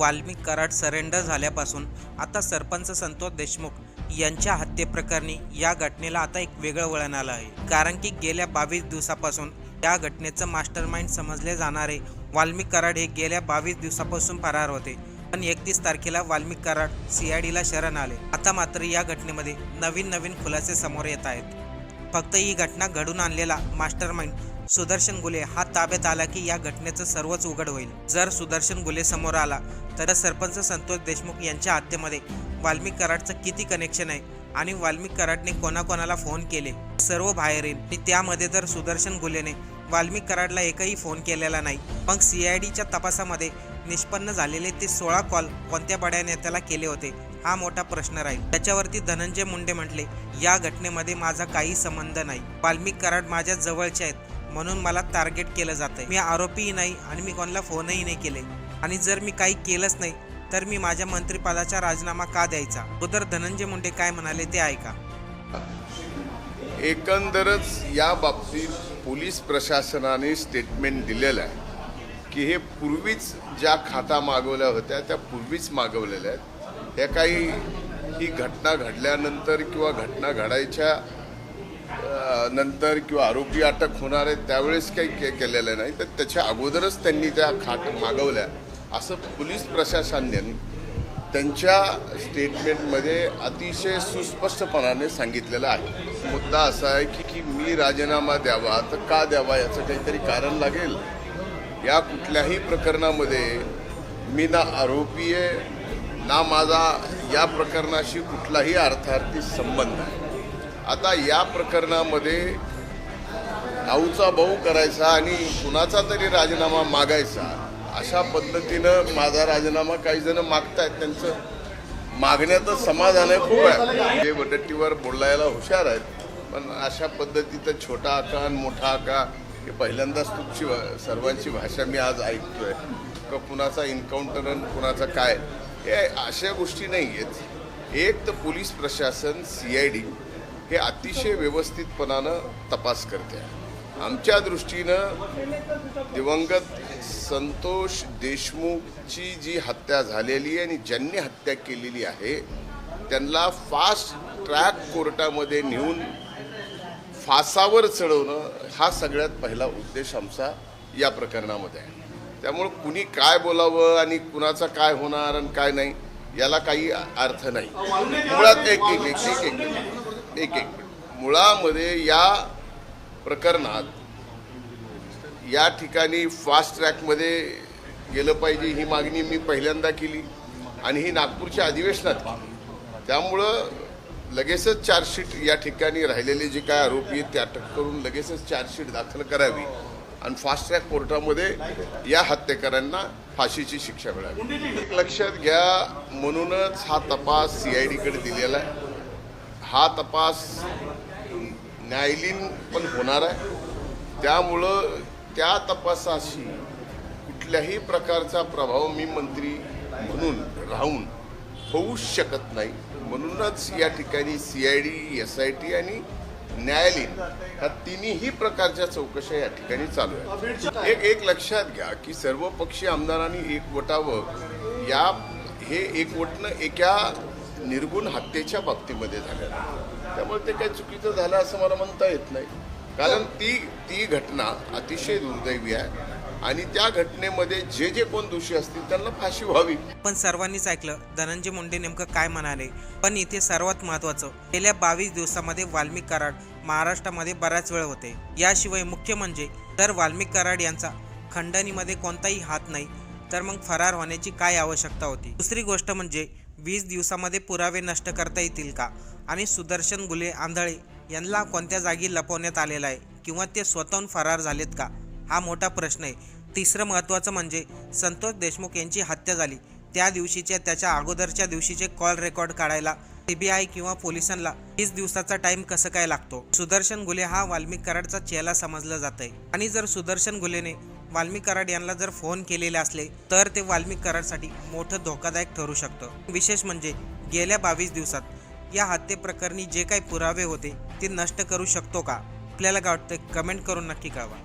Valmik Karad surrender झाल्यापासून आता सरपंच संतोष देशमुख यांच्या हत्येप्रकरणी या घटनेला आता एक वेगळं वळण आलं आहे. कारण की गेल्या बावीस दिवसापासून या घटनेचं मास्टर माइंड समजले जाणारे वाल्मिक कराड हे गेल्या बावीस दिवसापासून फरार होते. पण एकतीस तारखेला वाल्मिक कराड सीआयडीला शरण आले. आता मात्र या घटनेमध्ये नवीन नवीन खुलासे समोर येत आहेत. फक्त ही घटना घडून आणलेला मास्टर माइंड सुदर्शन गुले हा ताब्यात आला की या घटनेचं सर्वच उघड होईल. जर सुदर्शन गुले समोर आला तर सरपंच संतोष देशमुख यांच्या हत्येमध्ये वाल्मिक कराडचं किती कनेक्शन आहे आणि वाल्मिक कराडने कोणाकोणाला फोन केले? सर्व बाहेर येईल. आणि त्यामध्ये जर सुदर्शन गुलेने वाल्मिक कराडला एकही फोन केलेला नाही. मग सीआयडीच्या तपासामध्ये निष्पन्न झालेले ते सोळा कॉल कोणत्या बड्या नेत्याला केले होते? हा मोठा प्रश्न राहील. त्याच्यावरती धनंजय मुंडे म्हटले या घटनेमध्ये माझा काही संबंध नाही. वाल्मिक कराड माझ्या जवळचे आहेत. म्हणून मला टार्गेट केलं जातंय. मी आरोपीही नाही आणि मी कोणाला फोनही नाही केले. आणि जर मी काही केलंच नाही तर मी माझ्या मंत्रिपदाचा राजीनामा का द्यायचा? उदर धनंजय मुंडे काय म्हणाले ते ऐका. एकंदरच या बाबतीत पोलीस प्रशासनाने स्टेटमेंट दिलेलं आहे की हे पूर्वीच ज्या खाता मागवल्या होत्या त्या पूर्वीच मागवलेल्या आहेत. त्या काही ही घटना घडल्यानंतर किंवा घटना घडायच्या नंतर किंवा आरोपी अटक होणार आहे त्यावेळेस काही के केलेलं नाही. तर त्याच्या अगोदरच त्यांनी त्या खाट मागवल्या. असं पोलीस प्रशासनाने त्यांच्या स्टेटमेंटमध्ये अतिशय सुस्पष्टपणाने सांगितलेलं आहे. मुद्दा असा आहे की की मी राजीनामा द्यावा तर का द्यावा याचं काहीतरी कारण लागेल? या कुठल्याही प्रकरणामध्ये मी ना आरोपी आहे ना माझा या प्रकरणाशी कुठलाही अर्थार्थी संबंध आहे आता या प्रकरणामध्ये भाऊचा भाऊ करायचा आणि कुणाचा तरी राजीनामा मागायचा अशा पद्धतीनं माझा राजीनामा काही जण मागतायत. त्यांचं मागण्याचं समाधान आहे खूप आहे. जे वडट्टीवर बोलायला हुशार आहेत पण अशा पद्धतीचं छोटा आका आणि मोठा आका हे पहिल्यांदाच तुमची सर्वांची भाषा मी आज ऐकतोय. का कुणाचा इन्काउंटर आणि कुणाचा काय? हे अशा गोष्टी नाही आहेत एक तर पोलीस प्रशासन सी आय डी हे अतिशय व्यवस्थितपणानं तपास करते आहे. आमच्या दृष्टीनं दिवंगत संतोष देशमुखची जी हत्या झालेली आहे आणि ज्यांनी हत्या केलेली आहे त्यांना फास्ट ट्रॅक कोर्टामध्ये नेऊन फासावर चढवणं हा सगळ्यात पहिला उद्देश आमचा या प्रकरणामध्ये आहे. त्यामुळं कुणी काय बोलावं आणि कुणाचा काय होणार आणि काय नाही याला काही अर्थ नाही. मुळात एक एक एक एक. एक. एक. मुळामध्ये या प्रकरणात या ठिकाणी फास्ट ट्रॅकमध्ये गेलं पाहिजे ही मागणी मी पहिल्यांदा केली आणि ही नागपूरच्या अधिवेशनात केली त्यामुळं लगेचच चार्जशीट या ठिकाणी राहिलेले जे काय आरोपी आहेत ते अटक करून लगेचच चार्जशीट दाखल करावी आणि फास्ट ट्रॅक कोर्टामध्ये या हत्येकरांना फाशीची शिक्षा मिळावी लक्षात घ्या म्हणूनच हा तपास सी आय डीकडे दिलेला आहे हा तपास न्यायालयीन पण होणार आहे. त्यामुळं त्या तपासाशी कुठल्याही प्रकारचा प्रभाव मी मंत्री म्हणून राहून होऊ शकत नाही. म्हणूनच या ठिकाणी C I D S I T आणि न्यायालयीन ह्या तिन्ही प्रकारच्या चौकशा या ठिकाणी चालू आहेत. एक एक लक्षात घ्या की सर्वपक्षीय आमदारांनी एकवटावं या हे एकवटणं एका निर्गुण हत्येच्या बाबतीमध्ये झालेलं आहे. त्यामुळे ते काही चुकीचं झालं असं मला म्हणता येत नाही. कारण ती ती घटना अतिशय दुर्दैवी आहे. आणि त्या घटनेमध्ये जे जे कोण दोषी असतील त्यांना फाशी व्हावी. पण सर्वांनीच ऐकलं. धनंजय मुंडे नेमकं काय म्हणाले? पण इथे सर्वात महत्त्वाचं गेल्या बावीस दिवसामध्ये वाल्मिक कराड महाराष्ट्रामध्ये बऱ्याच वेळ होते. याशिवाय मुख्य म्हणजे जर वाल्मिक कराड यांचा खंडणीमध्ये कोणताही हात नाही तर मग फरार होण्याची काय आवश्यकता होती? दुसरी गोष्ट म्हणजे वीस दिवसामध्ये पुरावे नष्ट करता येतील का? आणि सुदर्शन गुले आंधळे यांना कोणत्या जागी लपवण्यात आलेला आहे? किंवा ते स्वतःहून फरार झालेत का? हा मोठा प्रश्न आहे. तिसरं महत्त्वाचं म्हणजे संतोष देशमुख यांची हत्या झाली. त्या दिवशीच्या त्याच्या अगोदरच्या दिवशीचे कॉल रेकॉर्ड काढायला सीबीआय किंवा पोलिसांना तीस दिवसाचा टाइम कसं काय लागतो? सुदर्शन गुले हा वाल्मिक कराडचा चेला समजला जात आहे आणि जर सुदर्शन गुलेने वाल्मिक कराड यांना जर फोन केलेले असले तर ते वाल्मिक कराडसाठी मोठं धोकादायक ठरू शकतं. विशेष म्हणजे गेल्या बावीस दिवसात या हत्येप्रकरणी जे काही पुरावे होते ते नष्ट करू शकतो का? आपल्याला काय वाटतं? कमेंट करून नक्की कळवा.